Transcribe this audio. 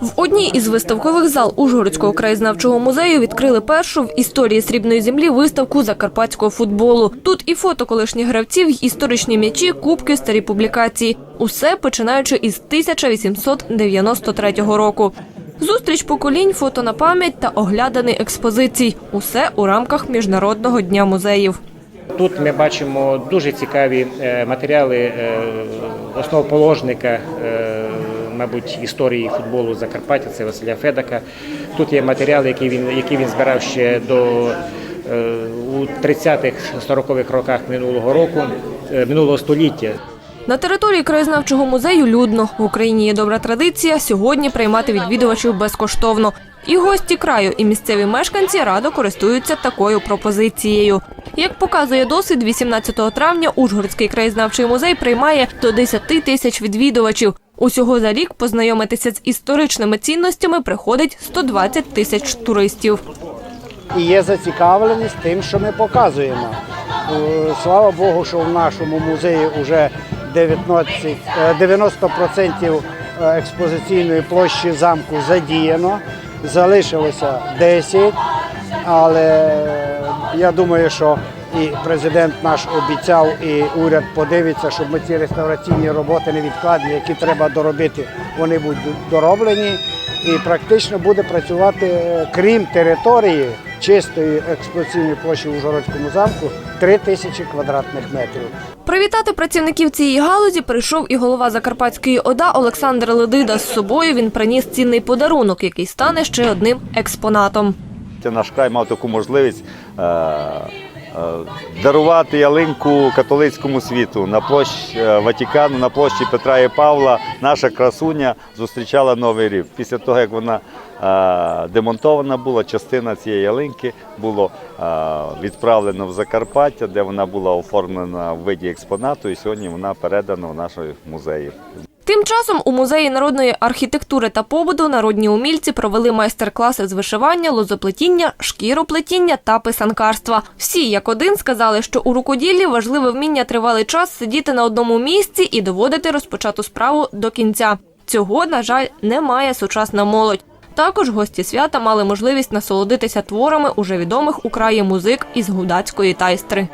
В одній із виставкових зал Ужгородського краєзнавчого музею відкрили першу в історії срібної землі виставку закарпатського футболу. Тут і фото колишніх гравців, історичні м'ячі, кубки, старі публікації. Усе починаючи із 1893 року. Зустріч поколінь, фото на пам'ять та огляданий експозицій. Усе у рамках Міжнародного дня музеїв. Тут ми бачимо дуже цікаві е, матеріали е, основоположника, е, мабуть, історії футболу Закарпаття, це Василя Федака. Тут є матеріали, які він, які він збирав ще до е, у 30-х, 40-х роках минулого року, е, минулого століття. На території краєзнавчого музею людно. В Україні є добра традиція сьогодні приймати відвідувачів безкоштовно. І гості краю, і місцеві мешканці радо користуються такою пропозицією. Як показує досвід, 18 травня Ужгородський краєзнавчий музей приймає до 10 тисяч відвідувачів. Усього за рік познайомитися з історичними цінностями приходить 120 тисяч туристів. і є зацікавленість тим, що ми показуємо. Е, Слава Богу, що в нашому музеї вже 19, е, 90% експозиційної площі замку задіяно, залишилося 10, але я думаю, що і президент наш обіцяв, і уряд подивиться, щоб ми ці реставраційні роботи невідкладні, які треба доробити, вони будуть дороблені. І практично буде працювати, е, крім території чистої експозиційної площі у Ужгородському замку, 3 тисячі квадратних метрів. Привітати працівників цієї галузі прийшов і голова Закарпатської ОДА Олександр Ледида. З собою він приніс цінний подарунок, який стане ще одним експонатом. Це наш край мав таку можливість е, дарувати ялинку католицькому світу на площі е, Ватикану, на площі Петра і Павла. Наша красуня зустрічала новий рік. Після того, як вона е, демонтована була, частина цієї ялинки було е, відправлено в Закарпаття, де вона була оформлена в виді експонату, і сьогодні вона передана в наш музей. Тим часом у музеї народної архітектури та побуту народні умільці провели майстер-класи з вишивання, лозоплетіння, шкіроплетіння та писанкарства. Всі як один сказали, що у рукоділлі важливе вміння тривалий час сидіти на одному місці і доводити розпочату справу до кінця. Цього, на жаль, не має сучасна молодь. Також гості свята мали можливість насолодитися творами уже відомих у краї музик із гудацької тайстри.